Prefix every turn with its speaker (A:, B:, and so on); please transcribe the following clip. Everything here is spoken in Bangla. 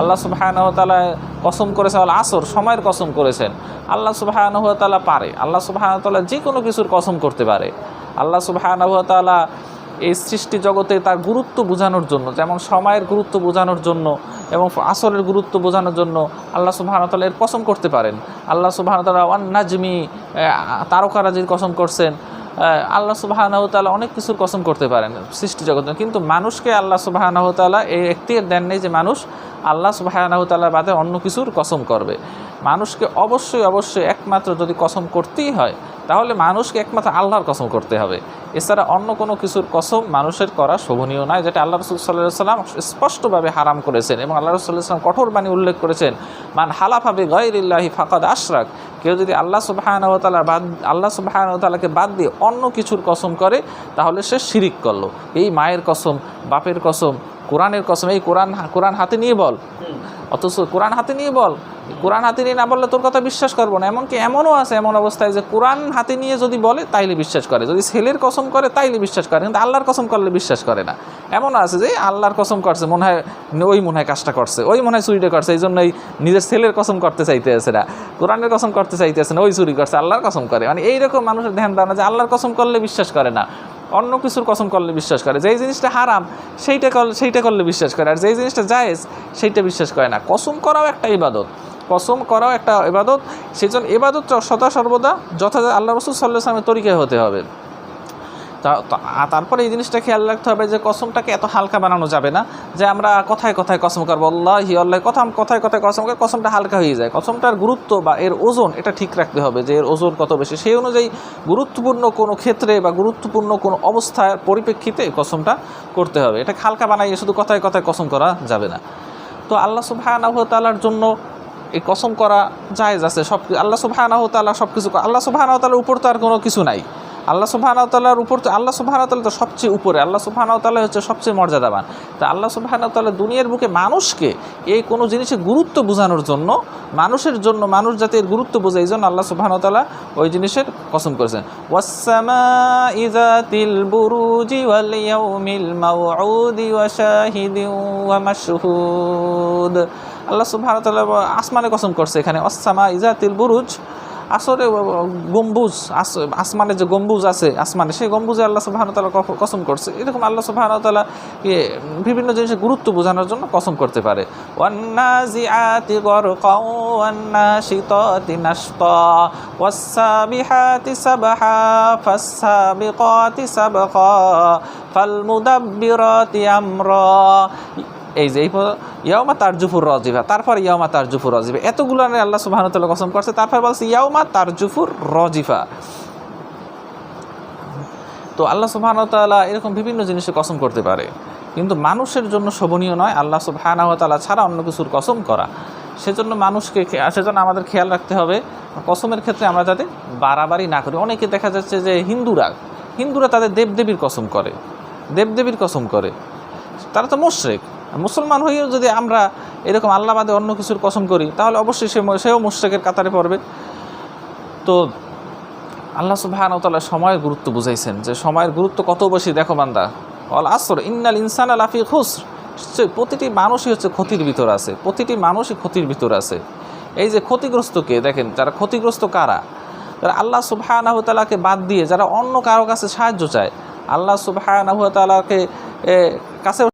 A: আল্লাহ সুবাহানহতালা কসম করেছেন আল আসর, সময়ের কসম করেছেন। আল্লাহ সুবাহানহতালা পারে। আল্লাহ সুবাহানতালা যে কোনো কিছুর কসম করতে পারে। আল্লাহ সুবাহানহতালা এই সৃষ্টি জগতে তার গুরুত্ব বোঝানোর জন্য, যেমন সময়ের গুরুত্ব বোঝানোর জন্য এবং আসরের গুরুত্ব বোঝানোর জন্য আল্লাহ সুবাহানতালা এর কসম করতে পারেন। আল্লাহ সুবাহানতালা ওয়ান নাজমি তারকারাজির কসম করছেন। আল্লাহ সুবাহানহতালা অনেক কিছুর কসম করতে পারেন সৃষ্টি জগৎ কিন্তু মানুষকে আল্লাহ সুবাহানহতালা এই একটি দেন নেই যে মানুষ আল্লাহ সুবাহানহতালা বাদে অন্য কিছুর কসম করবে। মানুষকে অবশ্যই অবশ্যই একমাত্র যদি কসম করতেই হয় তাহলে মানুষকে একমাত্র আল্লাহর কসম করতে হবে। এছাড়া অন্য কোনো কিছুর কসম মানুষের করা শোভনীয় নয়, যেটা আল্লাহ রসুল সাল্লাহ সাল্লাম স্পষ্টভাবে হারাম করেছেন এবং আল্লাহ রসুল্লাহ সাল্লাম কঠোর বাণী উল্লেখ করেছেন, মান হালাফাবে গয়রিল্লাহি ফাকাদ আশরাক কেউ যদি আল্লাহ সুবাহানহতালা বাদ, আল্লাহ সুবাহানহতালাকে বাদ দিয়ে অন্য কিছুর কসম করে, তাহলে সে শিরিক করল। এই মায়ের কসম, বাপের কসম কোরআনের কসম, এই কোরআন কোরআন হাতে নিয়ে বল। অথচ কোরআন হাতে নিয়ে বল। কোরআন হাতে নিয়ে না বললে তোর কথা বিশ্বাস করব না। এমনকি এমনও আছে, এমন অবস্থায় যে কোরআন হাতে নিয়ে যদি বলে, তাইলে বিশ্বাস করে। যদি ছেলের কসম করে, তাইলে বিশ্বাস করে। কিন্তু আল্লাহর কসম করলে বিশ্বাস করে না। এমন আছে যে আল্লাহর কসম করছে, মনে হয় ওই মনে হয় কাজটা করছে। ওই মনে হয় চুরিটা করছে। এই জন্যই নিজের ছেলের কসম করতে চাইতে আছে না। কোরআনের কসম করতে চাইতে আছে না, ওই চুরি করছে, আল্লাহর কসম করে। মানে এইরকম মানুষের ধ্যান ধারণা যে আল্লাহর কসম করলে বিশ্বাস করে না। অন্য কিছুর কসম করলে বিশ্বাস করে। যেই জিনিসটা হারাম, সেইটা সেইটা করলে বিশ্বাস করে। আর যেই জিনিসটা জায়েজ, সেইটা বিশ্বাস করে না। কসম করাও একটা ইবাদত। কসম করাও একটা ইবাদত। সেই জন্য এবাদত সদা সর্বদা যথাযথ আল্লাহ রসুল সাল্লাহ সালামের তরিকায় হতে হবে। তারপরে এই জিনিসটা খেয়াল রাখতে হবে যে কসমটাকে এত হালকা বানানো যাবে না যে আমরা কথায় কথায় কসম করব। আল্লাহ হি আল্লাহ কথা কথায় কথায় কসম করে কসমটা হালকা হয়ে যায়। কসমটার গুরুত্ব বা এর ওজন, এটা ঠিক রাখতে হবে যে এর ওজন কত বেশি। সেই অনুযায়ী গুরুত্বপূর্ণ কোনো ক্ষেত্রে বা গুরুত্বপূর্ণ কোনো অবস্থার পরিপ্রেক্ষিতে কসমটা করতে হবে। এটা হালকা বানাইয়ে শুধু কথায় কথায় কসম করা যাবে না। তো আল্লাহ সুবহানাহু তাআলার জন্য এই কসম করা জায়েজ আছে। সব, আল্লাহ সুবহানাহু তাআলা সব কিছু আল্লাহ সুবহানাহু তাআলার উপর তো আর কোনো কিছু নাই। আল্লাহ সুবহানাহু ওয়া উপর তো, আল্লাহ সুবহানাহু ওয়া তো সবচেয়ে উপরে, আল্লাহ সুবহানাহু ওয়া হচ্ছে সবচেয়ে মর্যাদাবান। তা আল্লাহ সুবহানাহু ওয়া দুনিয়ার বুকে মানুষকে এই কোনো জিনিসের গুরুত্ব বোঝানোর জন্য, মানুষের জন্য, মানুষ যাতে এর গুরুত্ব বোঝে এই জন্য আল্লাহ সুবহানাহু ওয়া ওই জিনিসের কসম করেছেন। ওয়াসসামাই যাতিল বুরুজি ওয়াল ইয়াউমিল মাউউদি ওয়া শাহিদিন ওয়া মাশহুদ। আল্লাহ সুবহানাহু ওয়া আসমানে কসম করছে এখানে অসামা ইজাতিল বুরুজ আসরে গম্বুজ আস- আসমানে যে গম্বুজ আছে, আসমানে, সেই গম্বুজে আল্লাহ তাআলা কসম করছে। এরকম আল্লাহ তাআলা ইয়ে বিভিন্ন জিনিসের গুরুত্ব বোঝানোর জন্য কসম করতে পারে। ফালমুদাব্বিরাতি আমরা। এই যে, এই ইয়াউমা তারজুফুর রজিফা তারপর ইয়াউমা তারজুফুর রজিফা এতগুলো আল্লাহ সুবহানাহু ওয়া কসম করছে, তারপর বলছে ইয়াউমা তারজুফুর রজিফা তো আল্লাহ সুবহানাহু ওয়া এরকম বিভিন্ন জিনিসে কসম করতে পারে। কিন্তু মানুষের জন্য শোভনীয় নয় আল্লাহ তাআলা ছাড়া অন্য কিছুর কসম করা। সেজন্য মানুষকে সেজন্য আমাদের খেয়াল রাখতে হবে, কসমের ক্ষেত্রে আমরা যাতে বাড়াবাড়ি না করি। অনেকে দেখা যাচ্ছে যে হিন্দুরা হিন্দুরা তাদের দেবদেবীর কসম করে, দেবদেবীর কসম করে। তারা তো মুশরেক। মুসলমান হয়েও যদি আমরা এরকম আল্লাহ বাদে অন্য কিছুর কসম করি তাহলে অবশ্যই সে সেও মুশরেকের কাতারে পড়বে। তো আল্লাহ তাআলা সময়ের গুরুত্ব বুঝাইছেন যে সময়ের গুরুত্ব কত বেশি দেখো বান্দা। অল আসর ইন্নাল ইনসান লাফি খুসর। সে প্রতিটি মানুষই হচ্ছে ক্ষতির ভিতর আছে প্রতিটি মানুষই ক্ষতির ভিতর আছে। এই যে ক্ষতিগ্রস্তকে দেখেন যারা ক্ষতিগ্রস্ত কারা? যারা আল্লাহ সুবহানাহু ওয়া বাদ দিয়ে যারা অন্য কারও কাছে সাহায্য চায় আল্লাহ সুবহানাহু ওয়া তাআলাকে এ, কাছে